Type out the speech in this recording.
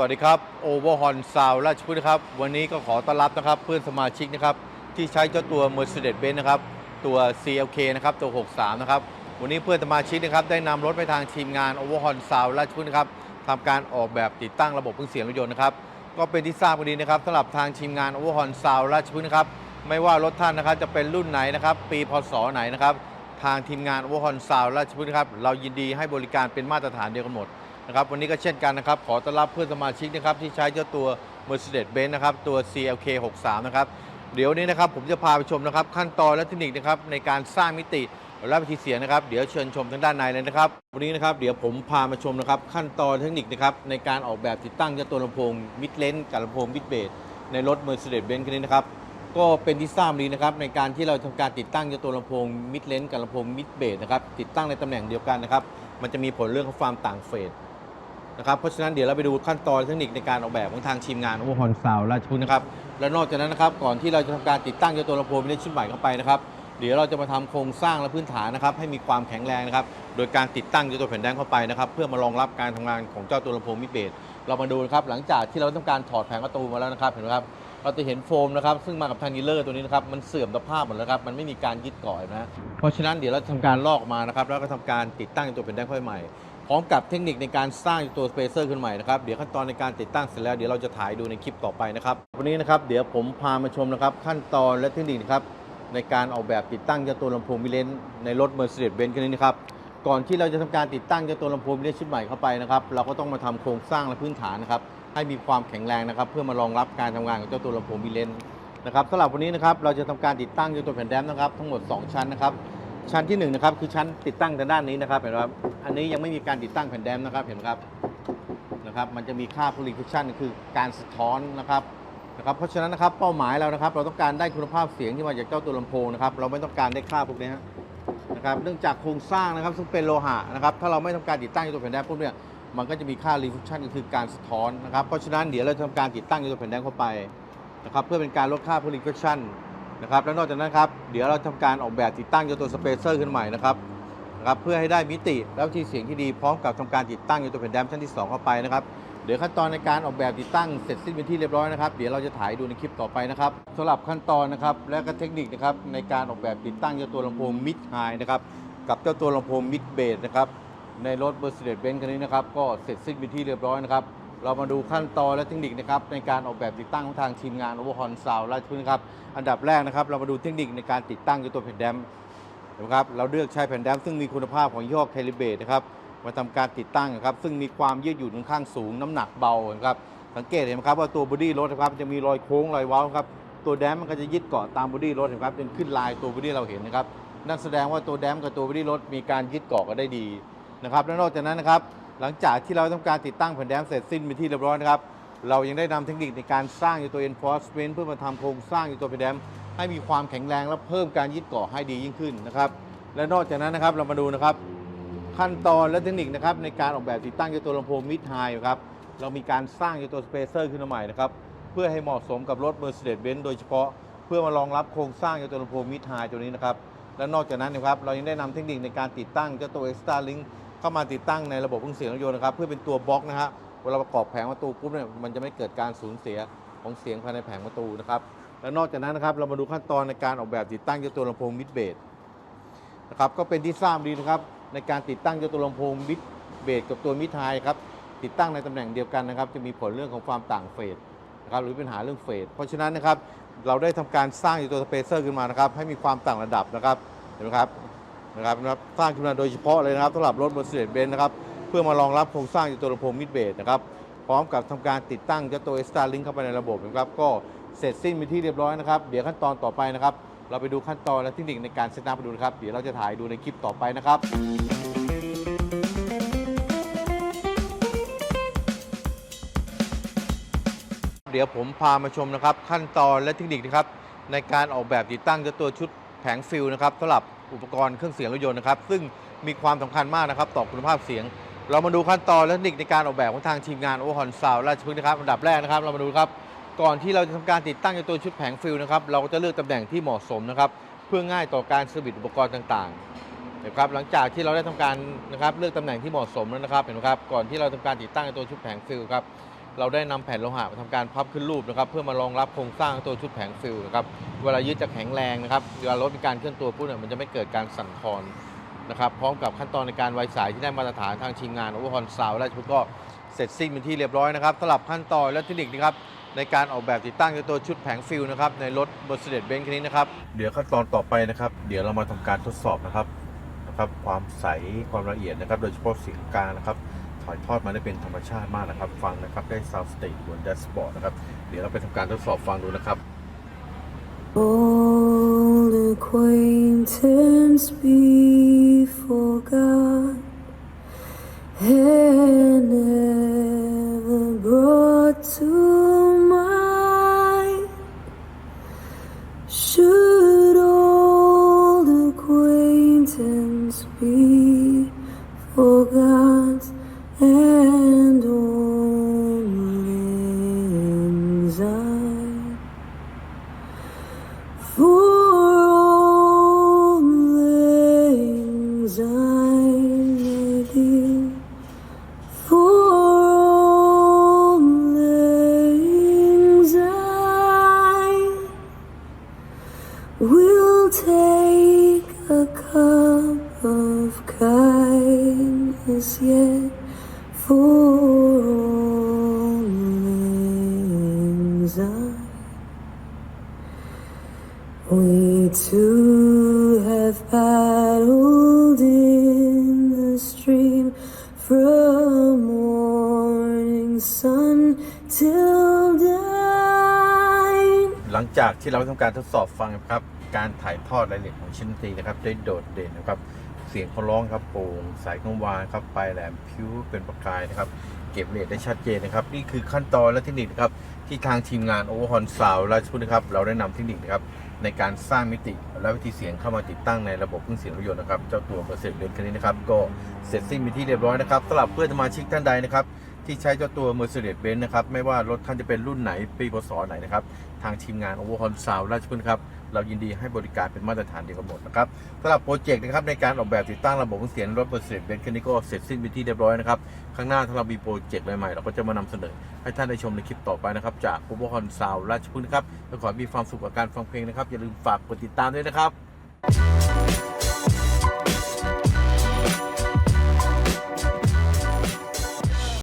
วัสดีครับโอเวอร์ฮอนซาวราชพฤกษ์ครับ วันนี้ก็ขอต้อนรับนะครับเพื่อนสมาชิกนะครับที่ใช้เจ้าตัว Mercedes-Benz นะครับตัว CLK นะครับตัว 63 นะครับ วันนี้เพื่อนสมาชิกนะครับได้นำรถไปทางทีมงานโอเวอร์ฮอนซาวราชพฤกษ์นะครับทำการออกแบบติดตั้งระบบเครื่องเสียงรถยนต์นะครับก็เป็นที่ทราบกันดีนะครับสำหรับทางทีมงานโอเวอร์ฮอนซาวราชพฤกษ์นะครับไม่ว่ารถท่านนะครับจะเป็นรุ่นไหนนะครับปีพศไหนนะครับทางทีมงานโอเวอร์ฮอนซาวราชพฤกษ์นะครับเรายินดีให้บริการเป็นมาตรฐานเดียวกันหมด นะครับวันนี้ก็เช่นกันนะครับขอต้อนรับเพื่อนสมาชิกนะครับที่ใช้เจ้าตัว Mercedes-Benz นะครับตัว CLK 63นะครับเดี๋ยวนี้นะครับผมจะพาไปชมนะครับขั้นตอนและเทคนิคนะครับในการสร้างมิติและวิธีเสียงนะครับเดี๋ยวเชิญชมทางด้านในเลยนะครับวันนี้นะครับเดี๋ยวผมพามาชมนะครับขั้นตอนเทคนิคนะครับในการออกแบบติดตั้งเจ้าตัวลำโพงมิดเลนกับลำโพงมิดเบสในรถ Mercedes-Benz คันนี้นะครับก็เป็นที่ทราบดีนะครับในการที่เราทำการติดตั้งเจ้าตัวลำโพงมิดเลนกับลำโพงมิดเบสนะครับติดตั้งในตำแหน่งเดียวกันนะครับมันจะมีผลเรื่องของความต่างเฟส นะครับเพราะฉะนั้นเดี๋ยวเราไปดูขั้นตอนเทคนิคในการออกแบบของทางทีมงานโอเวอร์ฮอนซาวราชพฤกษ์นะครับและนอกจากนั้นนะครับก่อนที่เราจะทำการติดตั้งเจ้าตัวลำโพงมินิชิ้นใหม่เข้าไปนะครับเดี๋ยวเราจะมาทำโครงสร้างและพื้นฐานนะครับให้มีความแข็งแรงนะครับโดยการติดตั้งเจ้าตัวแผ่นแดงเข้าไปนะครับเพื่อมารองรับการทำงานของเจ้าตัวลำโพงมิดเบสเรามาดูนะครับหลังจากที่เราทำการถอดแผงประตูมาแล้วนะครับเห็นไหมครับเราจะเห็นโฟมนะครับซึ่งมากับทางดีลเลอร์ตัวนี้นะครับมันเสื่อมสภาพหมดแล้วครับมันไม่มีการยึดเกาะนะฮะเพราะฉะนั้นเดี๋ยวเราทำการลอกมานะครับแล้วก็ทำการติดตั้งตัวแผ่นแดงเข้าไปใหม่ พร้อมกับเทคนิคในการสร้างตัวสเปเซอร์ขึ้นใหม่นะครับ เดี๋ยวขั้นตอนในการติดตั้งเสร็จแล้วเดี๋ยวเราจะถ่ายดูในคลิปต่อไปนะครับ วันนี้นะครับเดี๋ยวผมพามาชมนะครับขั้นตอนและเทคนิคนะครับในการออกแบบติดตั้งเจ้าตัวลำโพงมิเลนในรถ Mercedes-Benz คันนี้นะครับ ก่อนที่เราจะทำการติดตั้งเจ้าตัวลำโพงมิเลนชุดใหม่เข้าไปนะครับเราก็ต้องมาทำโครงสร้างและพื้นฐานนะครับให้มีความแข็งแรงนะครับ เพื่อมารองรับการทำงานของเจ้าตัวลำโพงมิเลนนะครับสำหรับวันนี้นะครับเราจะทำการติดตั้งเจ้าตัวแผ่นแดมนะครับทั้งหมด 2 ชั้นนะครับ ชั้นที่1นงนะครับคือชั้นติดตั้งทางด้านนี้นะครับเห็นไหมครับอันนี้ยังไม่มีการติดตั้งแผ่นแดมนะครับเห็นไหมครับนะครับ มันจะมีค่า reflection คือการสะท้อนนะครับนะครับ เพราะฉะนั้นนะครับเป้าหมายเรานะครับ เราต้องการได้คุณภาพเสียงที่มาจากเจ้าตัวลำโพงนะครับเราไม่ต้องการได้ค่าพวกนี้นะครับเนื่องจากโครงสร้างนะครับซึ่งเป็นโลหะนะครับถ้าเราไม่ทำการติดตั้งในตัวแผ่นแดมพวกนี้มันก็จะมีค่า reflection ก็คือการสะท้อนนะครับเพราะฉะนั้นเดี๋ยวเราจะทำการติดตั้งตัวแผ่นแดมเข้าไปนะครับเพื่อเป็นการลดค่า reflection น นะครับแล้วนอกจากนั้นครับเดี๋ยวเราทำการออกแบบติดตั้งตัวสเปเซอร์ขึ้นใหม่นะครับนะครับเพื่อให้ได้มิติแล้วที่เสียงที่ดีพร้อมกับทำการติดตั้งตัวแผ่นแดมชั้นที่ 2 เข้าไปนะครับเดี๋ยวขั้นตอนในการออกแบบติดตั้งเสร็จสิ้นเป็นที่เรียบร้อยนะครับเดี๋ยวเราจะถ่ายดูในคลิปต่อไปนะครับสำหรับขั้นตอนนะครับและก็เทคนิคนะครับในการออกแบบติดตั้งเจ้าตัวลำโพงมิดไฮนะครับกับเจ้าตัวลำโพงมิดเบสนะครับในรถ Mercedes-Benz คันนี้นะครับก็เสร็จสิ้นเป็นที่เรียบร้อยนะครับ เรามาดูขั้นตอนและเทคนิคนะครับในการออกแบบติดตั้งของทางทีมงานโอเวอร์ฮอนซาวราชพฤกษ์นะครับอันดับแรกนะครับ เรามาดูเทคนิคในการติดตั้งตัวแผ่นแดมนะครับเราเลือกใช้แผ่นแดมซึ่งมีคุณภาพของยี่ห้อแคลิเบตนะครับมาทำการติดตั้งนะครับซึ่งมีความยืดหยุ่นค่อนข้างสูงน้ำหนักเบานะครับสังเกตเห็นไหมครับว่าตัวบอดี้รถนะครับจะมีรอยโค้งรอยเว้าครับตัวแดมมันก็จะยึดเกาะตามบอดี้รถนะครับจนขึ้นลายตัวบอดี้เราเห็นนะครับนั่นแสดงว่าตัวแดมกับตัวบอดี้รถมีการยึดเกาะกันได้ดีนะครับและนอกจากนั้นนะครับ หลังจากที่เราทำการติดตั้งแผ่นแดมเสร็จสิ้นเป็นที่เรียบร้อยนะครับ เรายังได้นำเทคนิคในการสร้างอยู่ตัว enforcement เพื่อมาทำโครงสร้างอยู่ตัวแผ่นแดมให้มีความแข็งแรงและเพิ่มการยึดเกาะให้ดียิ่งขึ้นนะครับ และนอกจากนั้นนะครับเรามาดูนะครับ ขั้นตอนและเทคนิคนะครับในการออกแบบติดตั้งอยู่ตัวลำโพงมิดไฮครับเรามีการสร้างอยู่ตัวสเปเซอร์ขึ้นมาใหม่นะครับเพื่อให้เหมาะสมกับรถ Mercedes-Benz โดยเฉพาะเพื่อมารองรับโครงสร้างอยู่ตัวลำโพงมิดไฮตัวนี้นะครับและนอกจากนั้นนะครับเรายังได้นำเทคนิคในการติดตั้งเจ้าตัว Extra Link เข้ามาติดตั้งในระบบเครื่องเสียงรถยนต์นะครับเพื่อเป็นตัวบล็อกนะฮะเวลาประกอบแผงประตูปุ๊บเนี่ยมันจะไม่เกิดการสูญเสียของเสียงภายในแผงประตูนะครับและนอกจากนั้นนะครับเรามาดูขั้นตอนในการออกแบบติดตั้งเจ้าตัวลำโพงมิดเบสนะครับก็เป็นที่ทราบดีนะครับในการติดตั้งเจ้าตัวลำโพงมิดเบสกับตัวมิดไฮครับติดตั้งในตำแหน่งเดียวกันนะครับ จะมีผลเรื่องของความต่างเฟสนะครับหรือปัญหาเรื่องเฟสเพราะฉะนั้นนะครับเราได้ทำการสร้างอยู่ตัวสเปเซอร์ขึ้นมานะครับให้มีความต่างระดับนะครับเห็นไหมครับ นะครับนะครับสร้างขึ้นมาโดยเฉพาะเลยนะครับสำหรับรถ Mercedes-Benz นะครับเพื่อมารองรับโครงสร้างจตัวลำโพงมิดเบสนะครับพร้อมกับทำการติดตั้งเจ้าตัว Star Link เข้าไปในระบบนะครับก็เสร็จสิ้นเป็นที่เรียบร้อยนะครับเดี๋ยวขั้นตอนต่อไปนะครับเราไปดูขั้นตอนและเทคนิคในการเซตอัพไปดูนะครับเดี๋ยวเราจะถ่ายดูในคลิปต่อไปนะครับเดี๋ยวผมพามาชมนะครับขั้นตอนและเทคนิคนะครับในการออกแบบติดตั้งเจตัวชุดแผงฟิลนะครับสำหรับ อุปกรณ์เครื่องเสียงรถยนต์นะครับ ซึ่งมีความสำคัญมากนะครับ ต่อคุณภาพเสียง เรามาดูขั้นตอนและเทคนิคในการออกแบบของทางทีมงานโอฮอนซาวราชพฤกษ์นะครับอันดับแรกนะครับเรามาดูครับก่อนที่เราจะทำการติดตั้งเจ้าตัวชุดแผงฟิลนะครับเราก็จะเลือกตำแหน่งที่เหมาะสมนะครับเพื่อง่ายต่อการเซอร์วิสอุปกรณ์ต่างๆนะครับหลังจากที่เราได้ทำการนะครับเลือกตำแหน่งที่เหมาะสมแล้วนะครับเห็นไหมครับก่อนที่เราทำการติดตั้งไอ้ตัวชุดแผงฟิลครับ เราได้นำแผ่นโลหะมาทำการพับขึ้นรูปนะครับ เพื่อมารองรับโครงสร้างตัวชุดแผงฟิลนะครับเวลายึดจะแข็งแรงนะครับเวลารถมีการเคลื่อนตัวปุ๊บเนี่ยมันจะไม่เกิดการสั่นคลอนนะครับพร้อมกับขั้นตอนในการไวสายที่ได้มาตรฐานทางทีมงานโอเวอร์ฮอนซาวและชุดก็เสร็จสิ้นเป็นที่เรียบร้อยนะครับสลับขั้นตอนและเทคนิคนะครับในการออกแบบติดตั้งตัวชุดแผงฟิลนะครับในรถ Mercedes-Benz คันนี้นะครับเดี๋ยวขั้นตอนต่อไปนะครับ เดี๋ยวเรามาทำการทดสอบนะครับนะครับ ความใสความละเอียดนะครับ โดยเฉพาะเสียงกลางนะครับ ถ่ายทอดมาได้เป็นธรรมชาติมากนะครับ ฟังนะครับได้ซาวสเตจบนแดชบอร์ดนะครับ เดี๋ยวเราไปทำการทดสอบฟังดูนะครับ All acquaintance be of kindness yet for all things I we two have paddled in the stream from morning sun till dawn. หลังจากที่เราทำการทดสอบฟังนะครับ การถ่ายทอดรายละเอียดของชิ้นดนตรีนะครับได้โดดเด่นนะครับ เสียงเขาร้องครับโปร่งสายกังวานครับปลายแหลมพิ้วเป็นประกายนะครับ เก็บเลเยดได้ชัดเจนนะครับ นี่คือขั้นตอนและเทคนิคครับที่ทางทีมงานโอเวอร์ฮอนสาวราชพุทธนะครับ เราได้นำเทคนิคนะครับในการสร้างมิติและวิธีเสียงเข้ามาติดตั้งในระบบเครื่องเสียงรถยนต์นะครับ เจ้าตัวเบอร์เซตเบนคันนี้นะครับ ก็เสร็จสิ้นเป็นที่เรียบร้อยนะครับสำหรับเพื่อนสมาชิกท่านใดนะครับ ที่ใช้เจ้าตัว Mercedes-Benz นะครับ ไม่ว่ารถท่านจะเป็นรุ่นไหน ปีพศไหนนะครับ ทางทีมงาน Overhaul Sound ราชพฤกษ์ครับ เรายินดีให้บริการเป็นมาตรฐานเดียวกันหมดนะครับสำหรับโปรเจกต์นะครับในการออกแบบติดตั้งระบบเสียงรถ Mercedes-Benz คันนี้ก็เสร็จสิ้นเป็นที่เรียบร้อยนะครับ ข้างหน้าถ้าเรามีโปรเจกต์ใหม่ๆเราก็จะมานำเสนอ ให้ท่านได้ชมในคลิปต่อไปนะครับจาก Overhaul Sound ราชพฤกษ์นครับและขอให้มีความสุขกับการฟังเพลงนะครับอย่าลืมฝากกดติดตามด้วยนะครับ